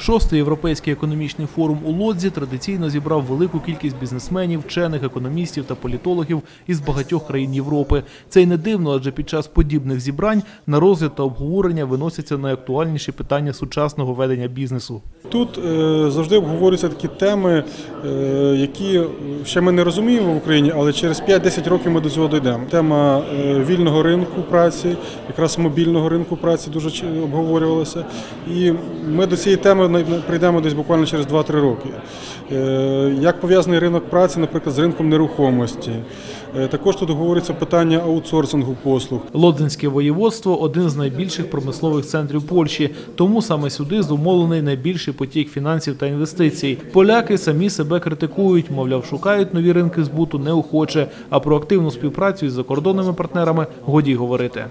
Шостий європейський економічний форум у Лодзі традиційно зібрав велику кількість бізнесменів, вчених, економістів та політологів із багатьох країн Європи. Це й не дивно, адже під час подібних зібрань на розгляд та обговорення виносяться найактуальніші питання сучасного ведення бізнесу. Тут е, завжди обговорюються такі теми, е, які ще ми не розуміємо в Україні, але через 5-10 років ми до цього дійдемо. Тема е, вільного ринку праці, якраз мобільного ринку праці дуже обговорювалася. І ми до цієї теми прийдемо десь буквально через 2-3 роки. Як пов'язаний ринок праці, наприклад, з ринком нерухомості. Також тут говориться питання аутсорсингу послуг. Лодзинське воєводство один з найбільших промислових центрів Польщі, тому саме сюди зумовлений найбільший потік фінансів та інвестицій. Поляки самі себе критикують, мовляв, шукають нові ринки збуту неохоче, а про активну співпрацю із закордонними партнерами годі говорити.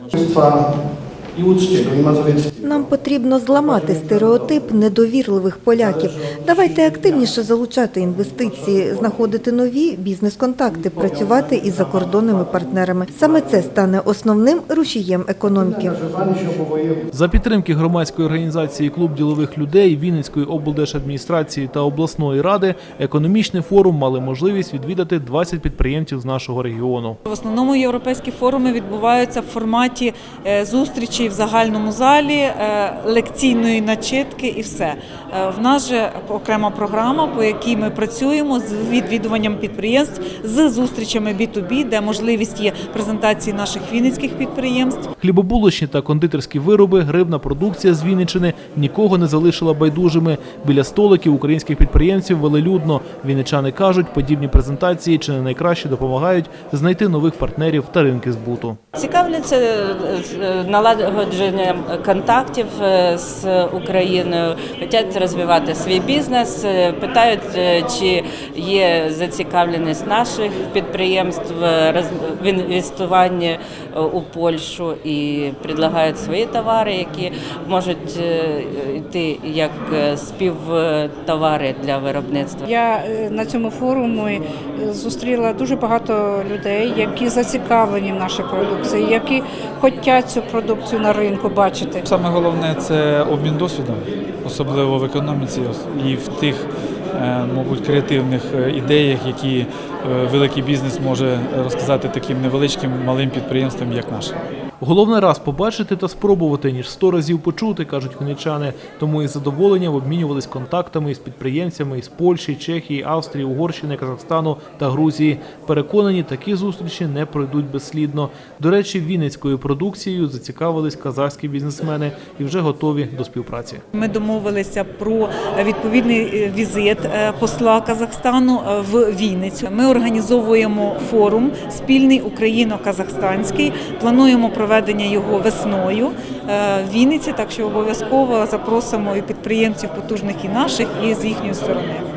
Nie ma co więcej. Нам потрібно зламати стереотип недовірливих поляків. Давайте активніше залучати інвестиції, знаходити нові бізнес-контакти, працювати із закордонними партнерами. Саме це стане основним рушієм економіки. За підтримки громадської організації Клуб ділових людей Вінницької облдержадміністрації та обласної ради економічний форум мали можливість відвідати 20 підприємців з нашого регіону. В основному європейські форуми відбуваються в форматі е, зустрічей в загальному залі, е, лекційної начитки і все. Е, В нас же окрема програма, по якій ми працюємо з відвідуванням підприємств, з зустрічами B2B, де можливість є презентації наших вінницьких підприємств. Хлібобулочні та кондитерські вироби, грибна продукція з Вінничини нікого не залишила байдужими. Біля столиків українських підприємців велелюдно. Вінничани кажуть, подібні презентації чи не найкраще допомагають знайти нових партнерів та ринки збуту. Цікавляться е, налагодженням контактів е, з Україною, хочуть розвивати свій бізнес, е, питають, е, чи є зацікавленість наших підприємств в інвестуванні у Польщу і предлагають свої товари, які можуть йти як співтовари для виробництва. Я на цьому форумі зустріла дуже багато людей, які зацікавлені в нашій продукції, які хочуть цю продукцію на ринку бачити. Саме головне це обмін досвідом, особливо в економіці і в тих, е, мабуть, креативних е, ідеях, які е, великий бізнес може розказати таким невеличким малим підприємствам, як наше. Головне раз побачити та спробувати, ніж сто разів почути, кажуть хмельничани. Тому із задоволенням обмінювались контактами із підприємцями із Польщі, Чехії, Австрії, Угорщини, Казахстану та Грузії. Переконані, такі зустрічі не пройдуть безслідно. До речі, вінницькою продукцією зацікавились казахські бізнесмени і вже готові до співпраці. Ми домовилися про відповідний е, візит е, посла Казахстану е, в Вінницю. Ми організовуємо форум спільний україно-казахстанський. Плануємо проведення його весною е, в Вінниці, так що обов'язково запросимо і підприємців потужних і наших, і з їхньої сторони.